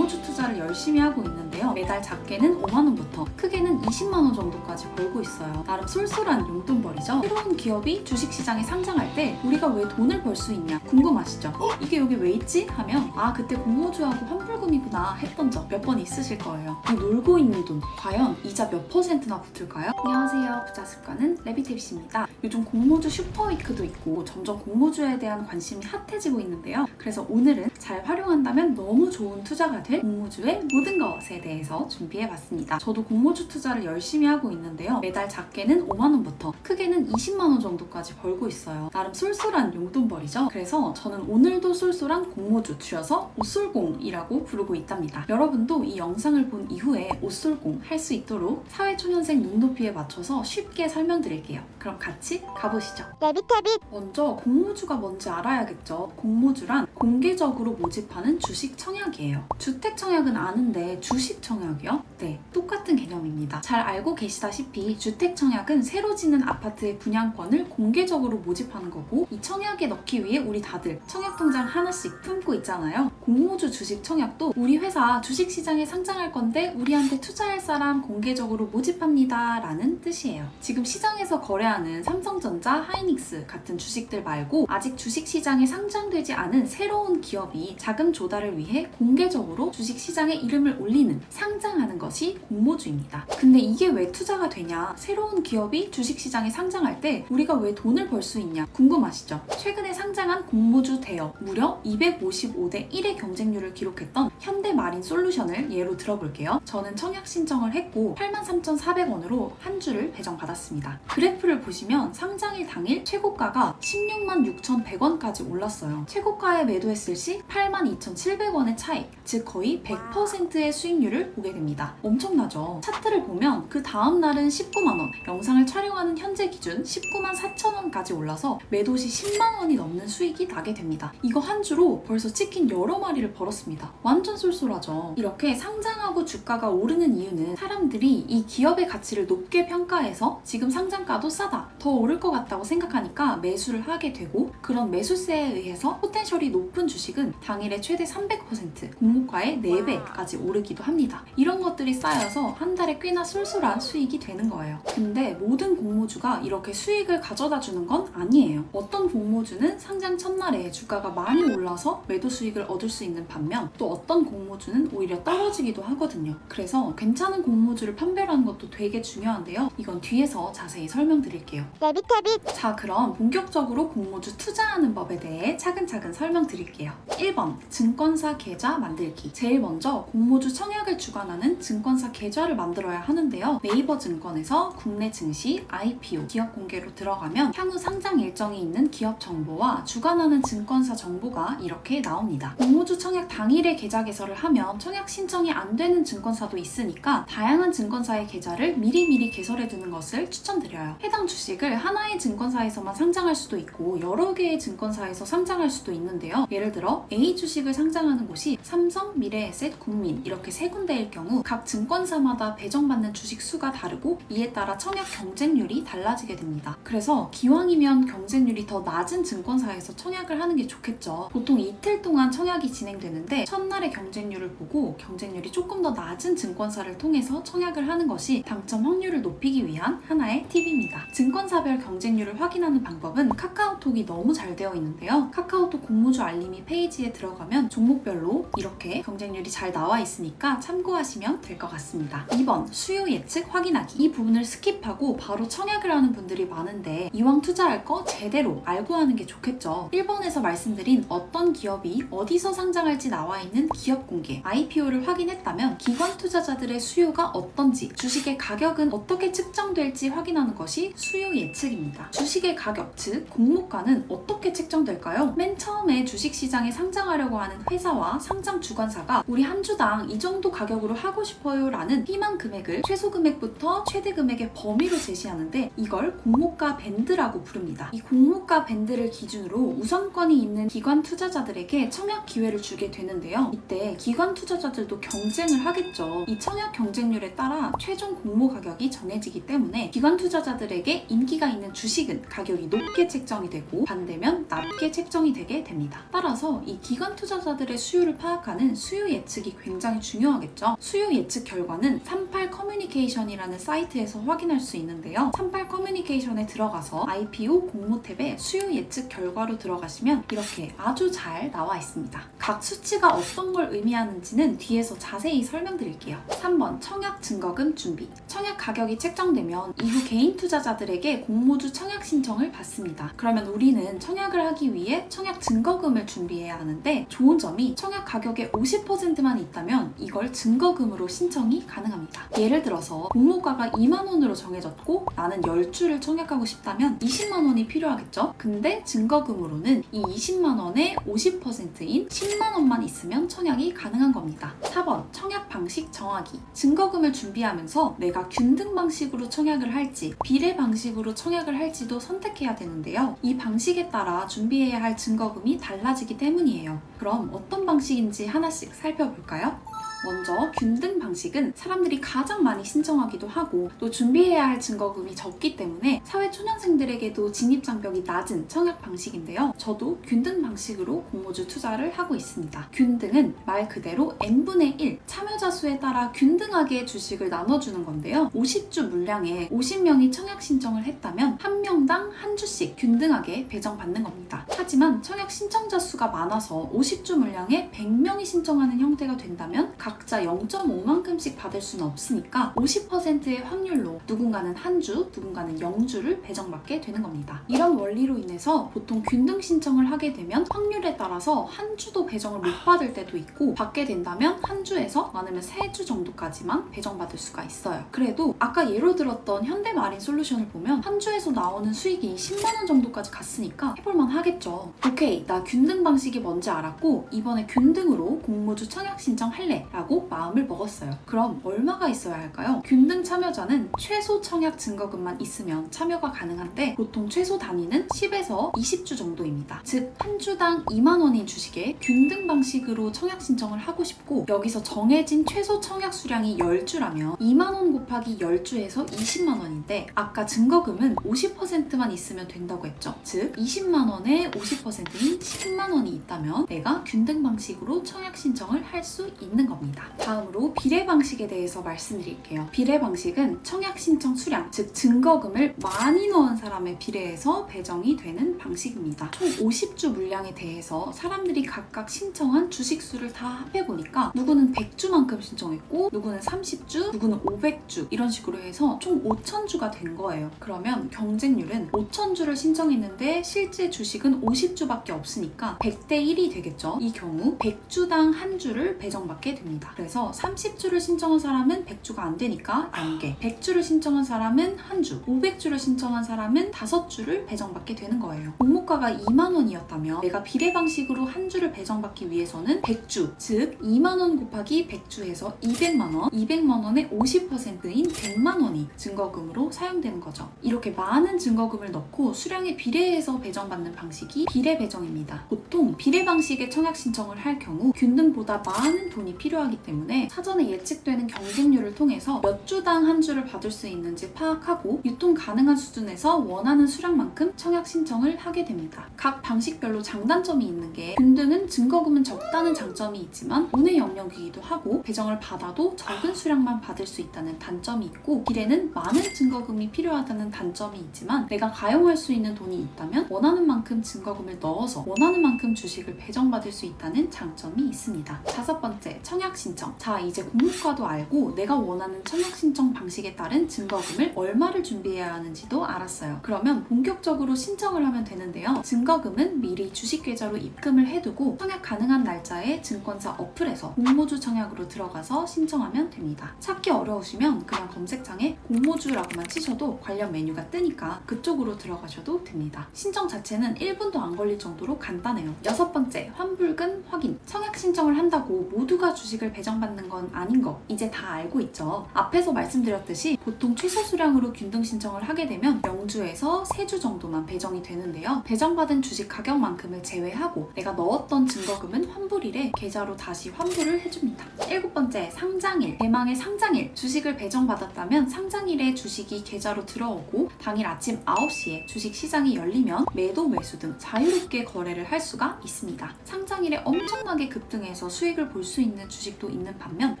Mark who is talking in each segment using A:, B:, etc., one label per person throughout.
A: 공모주 투자를 열심히 하고 있는데요. 매달 작게는 5만원부터 크게는 20만원 정도까지 벌고 있어요. 나름 쏠쏠한 용돈벌이죠. 새로운 기업이 주식시장에 상장할 때 우리가 왜 돈을 벌 수 있냐 궁금하시죠? 이게 여기 왜 있지? 하면 아 그때 공모주하고 환불금이구나 했던 적 몇 번 있으실 거예요. 이 놀고 있는 돈 과연 이자 몇 퍼센트나 붙을까요? 안녕하세요. 부자습관은 레비탭입니다. 요즘 공모주 슈퍼위크도 있고 점점 공모주에 대한 관심이 핫해지고 있는데요. 그래서 오늘은 잘 활용한다면 너무 좋은 투자가 될 공모주의 모든 것에 대해서 준비해봤습니다. 저도 공모주 투자를 열심히 하고 있는데요. 매달 작게는 5만원부터 크게는 20만원 정도까지 벌고 있어요. 나름 쏠쏠한 용돈벌이죠. 그래서 저는 오늘도 쏠쏠한 공모주 줄여서 옷솔공이라고 부르고 있답니다. 여러분도 이 영상을 본 이후에 옷솔공 할 수 있도록 사회초년생 눈높이에 맞춰서 쉽게 설명드릴게요. 그럼 같이 가보시죠.
B: 레비테빗
A: 먼저 공모주가 뭔지 알아야겠죠. 공모주란 공개적으로 모집하는 주식 청약이에요. 주택 청약은 아는데 주식 청약이요? 네, 똑같은 개념입니다. 잘 알고 계시다시피 주택 청약은 새로 짓는 아파트의 분양권을 공개적으로 모집하는 거고 이 청약에 넣기 위해 우리 다들 청약 통장 하나씩 품고 있잖아요. 공모주 주식 청약도 우리 회사 주식 시장에 상장할 건데 우리한테 투자할 사람 공개적으로 모집합니다 라는 뜻이에요. 지금 시장에서 거래하는 삼성전자, 하이닉스 같은 주식들 말고 아직 주식 시장에 상장되지 않은 새로운 기업이 자금 조달을 위해 공개적으로 주식 시장에 이름을 올리는 상장하는 것이 공모주입니다. 근데 이게 왜 투자가 되냐? 새로운 기업이 주식 시장에 상장할 때 우리가 왜 돈을 벌 수 있냐? 궁금하시죠? 최근에 상장한 공모주 대여 무려 255대 1의 경쟁률을 기록했던 현대마린 솔루션을 예로 들어볼게요. 저는 청약 신청을 했고 83,400원으로 한 주를 배정받았습니다. 그래프를 보시면 상장일 당일 최고가가 16만 6,100원까지 올랐어요. 최고가에 매도했을 시 82,700원의 차이, 즉 거의 100%의 수익률을 보게 됩니다. 엄청나죠? 차트를 보면 그 다음 날은 19만원, 영상을 촬영하는 현재 기준 19만 4천원까지 올라서 매도 시 10만원이 넘는 수익이 나게 됩니다. 이거 한 주로 벌써 치킨 여러 마리를 벌었습니다. 완전 쏠쏠하죠? 이렇게 상장하고 주가가 오르는 이유는 사람들이 이 기업의 가치를 높게 평가해서 지금 상장가도 싸다, 더 오를 것 같다고 생각하니까 매수를 하게 되고 그런 매수세에 의해서 포텐셜이 높은 주식은 당일에 최대 300% 공모가의 4배까지 오르기도 합니다. 이런 것들이 쌓여서 한 달에 꽤나 쏠쏠한 수익이 되는 거예요. 근데 모든 공모주가 이렇게 수익을 가져다 주는 건 아니에요. 어떤 공모주는 상장 첫날에 주가가 많이 올라서 매도 수익을 얻을 수 있는 반면 또 어떤 공모주는 오히려 떨어지기도 하거든요. 그래서 괜찮은 공모주를 판별하는 것도 되게 중요한데요. 이건 뒤에서 자세히 설명드릴게요.
B: 레비테빗
A: 자, 그럼 본격적으로 공모주 투자하는 법에 대해 차근차근 설명드릴게요. 1번, 증권사 계좌 만들기. 제일 먼저 공모주 청약을 주관하는 증권사 계좌를 만들어야 하는데요. 네이버 증권에서 국내 증시, IPO, 기업 공개로 들어가면 향후 상장 일정이 있는 기업 정보와 주관하는 증권사 정보가 이렇게 나옵니다. 공모주 청약 당일에 계좌 개설을 하면 청약 신청이 안 되는 증권사도 있으니까 다양한 증권사의 계좌를 미리미리 개설해 두는 것을 추천드려요. 해당 주식을 하나의 증권사에서만 상장할 수도 있고 여러 개의 증권사에서 상장할 수도 있는데요. 예를 들어 A 주식을 상장하는 곳이 삼성, 미래에셋, 국민 이렇게 세 군데일 경우 각 증권사마다 배정받는 주식 수가 다르고 이에 따라 청약 경쟁률이 달라지게 됩니다. 그래서 기왕이면 경쟁률이 더 낮은 증권사에서 청약을 하는 게 좋겠죠. 보통 이틀 동안 청약이 진행되는데 첫날의 경쟁률을 보고 경쟁률이 조금 더 낮은 증권사를 통해서 청약을 하는 것이 당첨 확률을 높이기 위한 하나의 팁입니다. 증권사 별 경쟁률을 확인하는 방법은 카카오톡이 너무 잘 되어 있는데요. 카카오톡 공모주 알림이 페이지에 들어가면 종목별로 이렇게 경쟁률이 잘 나와 있으니까 참고하시면 될 것 같습니다. 2번 수요 예측 확인하기 이 부분을 스킵하고 바로 청약을 하는 분들이 많은데 이왕 투자할 거 제대로 알고 하는 게 좋겠죠. 1번에서 말씀드린 어떤 기업이 어디서 상장할지 나와 있는 기업 공개 IPO를 확인했다면 기관 투자자들의 수요가 어떤지 주식의 가격은 어떻게 측정될지 확인하는 것이 수요 예측 입니다. 주식의 가격 즉 공모가는 어떻게 책정될까요? 맨 처음에 주식 시장에 상장하려고 하는 회사와 상장 주관사가 우리 한 주당 이 정도 가격으로 하고 싶어요 라는 희망 금액을 최소 금액부터 최대 금액의 범위로 제시하는데 이걸 공모가 밴드라고 부릅니다. 이 공모가 밴드를 기준으로 우선권이 있는 기관 투자자들에게 청약 기회를 주게 되는데요. 이때 기관 투자자들도 경쟁을 하겠죠. 이 청약 경쟁률에 따라 최종 공모 가격이 정해지기 때문에 기관 투자자들에게 인기 가 인기가 있는 주식은 가격이 높게 책정이 되고 반대면 낮게 책정이 되게 됩니다. 따라서 이 기관 투자자들의 수요를 파악하는 수요 예측이 굉장히 중요하겠죠. 수요 예측 결과는 38 커뮤니케이션이라는 사이트에서 확인할 수 있는데요. 38 커뮤니케이션에 들어가서 IPO 공모 탭에 수요 예측 결과로 들어가시면 이렇게 아주 잘 나와 있습니다. 각 수치가 어떤 걸 의미하는지는 뒤에서 자세히 설명드릴게요. 3번 청약 증거금 준비. 청약 가격이 책정되면 이후 개인 투자자들에게 공모주 청약 신청을 받습니다. 그러면 우리는 청약을 하기 위해 청약 증거금을 준비해야 하는데 좋은 점이 청약 가격의 50%만 있다면 이걸 증거금으로 신청이 가능합니다. 예를 들어서 공모가가 2만 원으로 정해졌고 나는 10주를 청약하고 싶다면 20만 원이 필요하겠죠? 근데 증거금으로는 이 20만 원의 50%인 10만 원만 있으면 청약이 가능한 겁니다. 4번 청약 방식 정하기. 증거금을 준비하면서 내가 균등 방식으로 청약을 할지 비례 방식으로 청약을 할지도 선택해야 되는데요. 이 방식에 따라 준비해야 할 증거금이 달라지기 때문이에요. 그럼 어떤 방식인지 하나씩 살펴볼까요? 먼저 균등 방식은 사람들이 가장 많이 신청하기도 하고 또 준비해야 할 증거금이 적기 때문에 사회 초년생들에게도 진입 장벽이 낮은 청약 방식인데요. 저도 균등 방식으로 공모주 투자를 하고 있습니다. 균등은 말 그대로 n분의 1 참여자 수에 따라 균등하게 주식을 나눠주는 건데요. 50주 물량에 50명이 청약 신청을 했다면 한 명당 한 주씩 균등하게 배정받는 겁니다. 하지만 청약 신청자 수가 많아서 50주 물량에 100명이 신청하는 형태가 된다면 각자 0.5만큼씩 받을 수는 없으니까 50%의 확률로 누군가는 한 주, 누군가는 0주를 배정받게 되는 겁니다. 이런 원리로 인해서 보통 균등 신청을 하게 되면 확률에 따라서 한 주도 배정을 못 받을 때도 있고 받게 된다면 한 주에서 많으면 세 주 정도까지만 배정받을 수가 있어요. 그래도 아까 예로 들었던 현대마린 솔루션을 보면 한 주에서 나오는 수익이 10만 원 정도까지 갔으니까 해볼만 하겠죠. 오케이, 나 균등 방식이 뭔지 알았고 이번에 균등으로 공모주 청약 신청할래 라고 마음을 먹었어요. 그럼 얼마가 있어야 할까요? 균등 참여자는 최소 청약 증거금만 있으면 참여가 가능한데 보통 최소 단위는 10에서 20주 정도입니다. 즉, 한 주당 2만 원인 주식에 균등 방식으로 청약 신청을 하고 싶고 여기서 정해진 최소 청약 수량이 10주라면 2만 원 곱하기 10주에서 20만 원인데 아까 증거금은 50%만 있으면 된다고 했죠. 즉, 20만 원에 50%인 10만 원이 있다면 내가 균등 방식으로 청약 신청을 할 수 있는 겁니다. 다음으로 비례 방식에 대해서 말씀드릴게요. 비례 방식은 청약 신청 수량, 즉 증거금을 많이 넣은 사람에 비례해서 배정이 되는 방식입니다. 총 50주 물량에 대해서 사람들이 각각 신청한 주식 수를 다 합해 보니까 누구는 100주만큼 신청했고 누구는 30주, 누구는 500주 이런 식으로 해서 총 5,000주가 된 거예요. 그러면 경쟁률은 5,000주를 신청했는데 실제 주식은 50주밖에 없으니까 100대 1이 되겠죠. 이 경우 100주당 한 주를 배정받게 됩니다. 그래서 30주를 신청한 사람은 100주가 안 되니까 0개, 100주를 신청한 사람은 한 주, 500주를 신청한 사람은 5주를 배정받게 되는 거예요. 공모가가 2만 원이었다면 내가 비례 방식으로 한 주를 배정받기 위해서는 100주, 즉 2만 원 곱하기 100주에서 200만 원, 200만 원의 50%인 100만 원이 증거금으로 사용되는 거죠. 이렇게 많은 증거금을 넣고 수량에 비례해서 배정받는 방식이 비례 배정입니다. 보통 비례 방식의 청약 신청을 할 경우 균등보다 많은 돈이 필요 하기 때문에 사전에 예측되는 경쟁률을 통해서 몇 주당 한 주를 받을 수 있는지 파악하고 유통 가능한 수준에서 원하는 수량만큼 청약 신청을 하게 됩니다. 각 방식별로 장단점이 있는 게 균등은 증거금은 적다는 장점이 있지만 운의 영역이기도 하고 배정을 받아도 적은 수량만 받을 수 있다는 단점이 있고 비례는 많은 증거금이 필요하다는 단점이 있지만 내가 가용할 수 있는 돈이 있다면 원하는 만큼 증거금을 넣어서 원하는 만큼 주식을 배정받을 수 있다는 장점이 있습니다. 다섯 번째, 청약 신청. 자, 이제 공모가도 알고 내가 원하는 청약 신청 방식에 따른 증거금을 얼마를 준비해야 하는지도 알았어요. 그러면 본격적으로 신청을 하면 되는데요. 증거금은 미리 주식 계좌로 입금을 해두고 청약 가능한 날짜에 증권사 어플에서 공모주 청약으로 들어가서 신청하면 됩니다. 찾기 어려우시면 그냥 검색창에 공모주라고만 치셔도 관련 메뉴가 뜨니까 그쪽으로 들어가셔도 됩니다. 신청 자체는 1분도 안 걸릴 정도로 간단해요. 여섯 번째, 환불금 확인. 청약 신청을 한다고 모두가 주식 을 배정받는 건 아닌 거 이제 다 알고 있죠. 앞에서 말씀드렸듯이 보통 최소 수량으로 균등 신청을 하게 되면 0주에서 3주 정도만 배정이 되는데요. 배정받은 주식 가격만큼을 제외하고 내가 넣었던 증거금은 환불일에 계좌로 다시 환불을 해줍니다. 일곱 번째, 상장일. 대망의 상장일. 주식을 배정받았다면 상장일에 주식이 계좌로 들어오고 당일 아침 9시에 주식 시장이 열리면 매도, 매수 등 자유롭게 거래를 할 수가 있습니다. 상장일에 엄청나게 급등해서 수익을 볼 수 있는 주식 도 있는 반면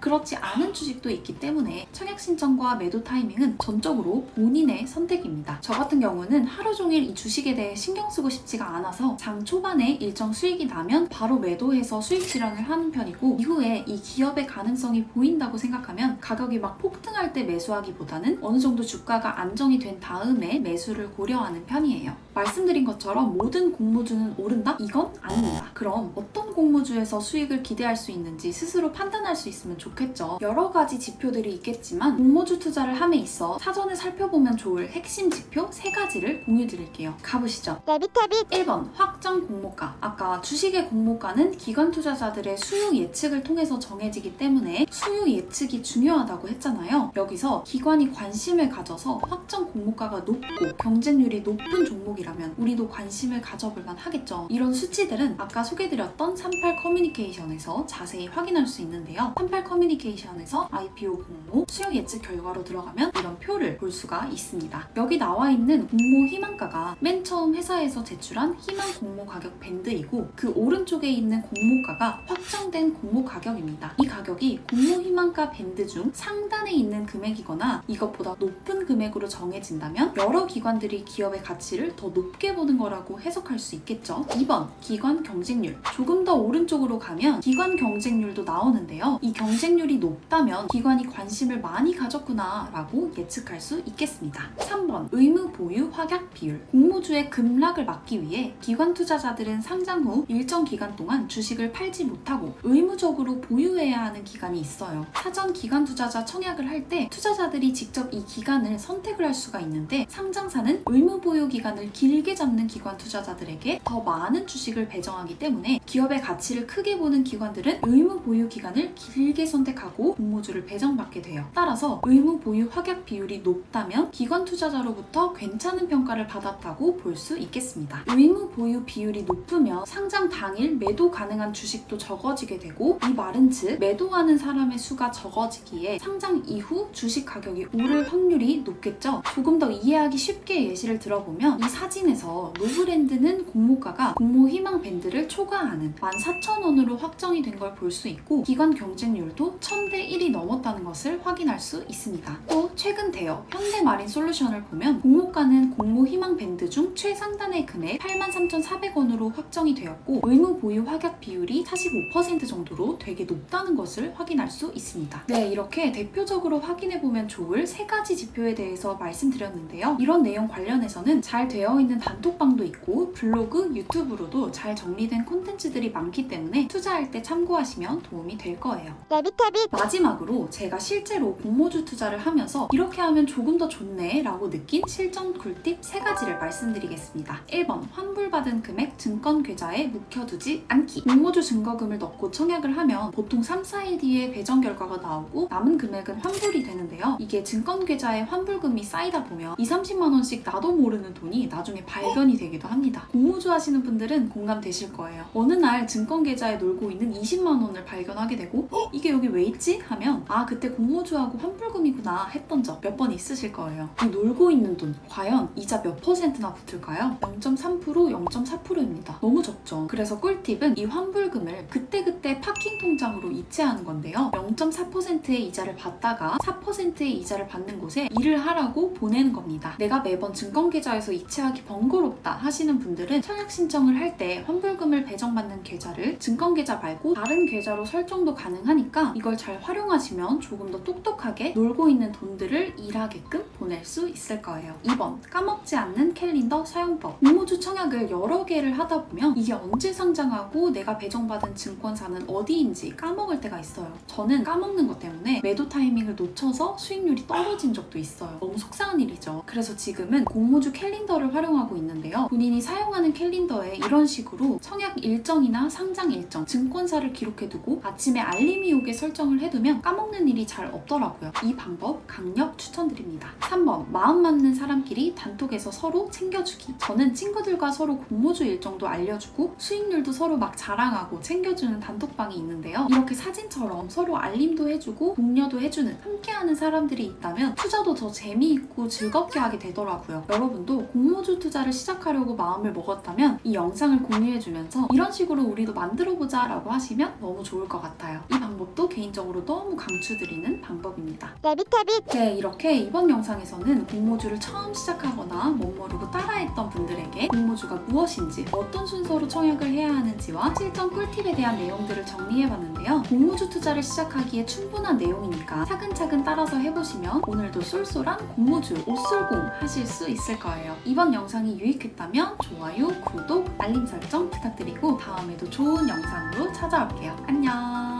A: 그렇지 않은 주식도 있기 때문에 청약 신청과 매도 타이밍은 전적으로 본인의 선택입니다. 저 같은 경우는 하루 종일 이 주식에 대해 신경 쓰고 싶지가 않아서 장 초반에 일정 수익이 나면 바로 매도해서 수익 실현을 하는 편이고 이후에 이 기업의 가능성이 보인다고 생각하면 가격이 막 폭등할 때 매수하기보다는 어느 정도 주가가 안정이 된 다음에 매수를 고려하는 편이에요. 말씀드린 것처럼 모든 공모주는 오른다? 이건 아닙니다. 그럼 어떤 공모주에서 수익을 기대할 수 있는지 스스로 판단할 수 있으면 좋겠죠. 여러 가지 지표들이 있겠지만 공모주 투자를 함에 있어 사전에 살펴보면 좋을 핵심 지표 세 가지를 공유 드릴게요. 가보시죠.
B: 데비테비
A: 1번 확정 공모가 아까 주식의 공모가는 기관 투자자들의 수요 예측을 통해서 정해지기 때문에 수요 예측이 중요하다고 했잖아요 여기서 기관이 관심을 가져서 확정 공모가가 높고 경쟁률이 높은 종목이라면 우리도 관심을 가져볼 만 하겠죠 이런 수치들은 아까 소개드렸던 38 커뮤니케이션에서 자세히 확인할 수 있는 데요 38 커뮤니케이션에서 IPO 공모 수요 예측 결과로 들어가면 이런 표를 볼 수가 있습니다 여기 나와 있는 공모 희망가가 맨 처음 회사에서 제출한 희망 공모 가격 밴드이고 그 오른쪽에 있는 공모가가 확정된 공모 가격입니다. 이 가격이 공모 희망가 밴드 중 상단에 있는 금액이거나 이것보다 높은 금액으로 정해진다면 여러 기관들이 기업의 가치를 더 높게 보는 거라고 해석할 수 있겠죠. 2번 기관 경쟁률 조금 더 오른쪽으로 가면 기관 경쟁률도 나오는 데요. 이 경쟁률이 높다면 기관이 관심을 많이 가졌구나 라고 예측할 수 있겠습니다. 3번 의무 보유 확약 비율 공모주의 급락을 막기 위해 기관 투자자들은 상장 후 일정 기간 동안 주식을 팔지 못하고 의무적으로 보유해야 하는 기간이 있어요. 사전 기관 투자자 청약을 할 때 투자자들이 직접 이 기간을 선택을 할 수가 있는데 상장사는 의무 보유 기간을 길게 잡는 기관 투자자들에게 더 많은 주식을 배정하기 때문에 기업의 가치를 크게 보는 기관들은 의무 보유 기간 을 길게 선택하고 공모주를 배정받게 돼요. 따라서 의무 보유 확약 비율이 높다면 기관 투자자로부터 괜찮은 평가를 받았다고 볼 수 있겠습니다. 의무 보유 비율이 높으면 상장 당일 매도 가능한 주식도 적어지게 되고 이 말은 즉 매도하는 사람의 수가 적어지기에 상장 이후 주식 가격이 오를 확률이 높겠죠. 조금 더 이해하기 쉽게 예시를 들어보면 이 사진에서 노브랜드는 공모가가 공모 희망 밴드를 초과하는 14,000원으로 확정이 된 걸 볼 수 있고 기관 경쟁률도 1000대 1이 넘었다는 것을 확인할 수 있습니다. 또 최근 대여 현대마린 솔루션을 보면 공모가는 공모 희망 밴드 중 최상단의 금액 83,400원으로 확정이 되었고 의무 보유 확약 비율이 45% 정도로 되게 높다는 것을 확인할 수 있습니다. 네, 이렇게 대표적으로 확인해 보면 좋을 세 가지 지표에 대해서 말씀드렸는데요. 이런 내용 관련해서는 잘 되어 있는 단톡방도 있고 블로그, 유튜브로도 잘 정리된 콘텐츠들이 많기 때문에 투자할 때 참고하시면 도움이 될 거예요.
B: 데비테비
A: 마지막으로 제가 실제로 공모주 투자를 하면서 이렇게 하면 조금 더 좋네 라고 느낀 실전 꿀팁 세 가지를 말씀드리겠습니다. 1번 환불받은 금액 증권 계좌에 묵혀두지 않기 공모주 증거금을 넣고 청약을 하면 보통 3, 4일 뒤에 배정 결과가 나오고 남은 금액은 환불이 되는데요. 이게 증권 계좌에 환불금이 쌓이다 보면 2, 30만 원씩 나도 모르는 돈이 나중에 발견이 되기도 합니다. 공모주 하시는 분들은 공감되실 거예요. 어느 날 증권 계좌에 놀고 있는 20만 원을 발견하게 되고 어? 이게 여기 왜 있지? 하면 아 그때 공모주하고 환불금이구나 했던 적 몇 번 있으실 거예요. 이 놀고 있는 돈 과연 이자 몇 퍼센트나 붙을까요? 0.3% 0.4%입니다. 너무 적죠. 그래서 꿀팁은 이 환불금을 그때그때 파킹 통장으로 이체하는 건데요. 0.4%의 이자를 받다가 4%의 이자를 받는 곳에 일을 하라고 보내는 겁니다. 내가 매번 증권계좌에서 이체하기 번거롭다 하시는 분들은 청약 신청을 할 때 환불금을 배정받는 계좌를 증권계좌 말고 다른 계좌로 설정 도 가능하니까 이걸 잘 활용하시면 조금 더 똑똑하게 놀고 있는 돈들을 일하게끔 보낼 수 있을 거예요. 2번 까먹지 않는 캘린더 사용법 공모주 청약을 여러 개를 하다 보면 이게 언제 상장하고 내가 배정받은 증권사는 어디인지 까먹을 때가 있어요. 저는 까먹는 것 때문에 매도 타이밍을 놓쳐서 수익률이 떨어진 적도 있어요. 너무 속상한 일이죠. 그래서 지금은 공모주 캘린더를 활용하고 있는데요. 본인이 사용하는 캘린더에 이런 식으로 청약 일정이나 상장 일정, 증권사를 기록해두고 아침 에 알림이 오게 설정을 해두면 까먹는 일이 잘 없더라고요. 이 방법 강력 추천드립니다. 3번 마음 맞는 사람끼리 단톡에서 서로 챙겨주기. 저는 친구들과 서로 공모주 일정도 알려주고 수익률도 서로 막 자랑하고 챙겨주는 단톡방이 있는데요. 이렇게 사진처럼 서로 알림도 해주고 독려도 해주는 함께하는 사람들이 있다면 투자도 더 재미있고 즐겁게 하게 되더라고요. 여러분도 공모주 투자를 시작하려고 마음을 먹었다면 이 영상을 공유해주면서 이런 식으로 우리도 만들어보자 라고 하시면 너무 좋을 것 같아요. 이 방법도 개인적으로 너무 강추드리는 방법입니다.
B: 데비테비
A: 네, 이렇게 이번 영상에서는 공모주를 처음 시작하거나 못 모르고 따라했던 분들에게 공모주가 무엇인지, 어떤 순서로 청약을 해야 하는지와 실전 꿀팁에 대한 내용들을 정리해봤는데요. 공모주 투자를 시작하기에 충분한 내용이니까 차근차근 따라서 해보시면 오늘도 쏠쏠한 공모주 옷솔공 하실 수 있을 거예요. 이번 영상이 유익했다면 좋아요, 구독, 알림 설정 부탁드리고 다음에도 좋은 영상으로 찾아올게요. 안녕!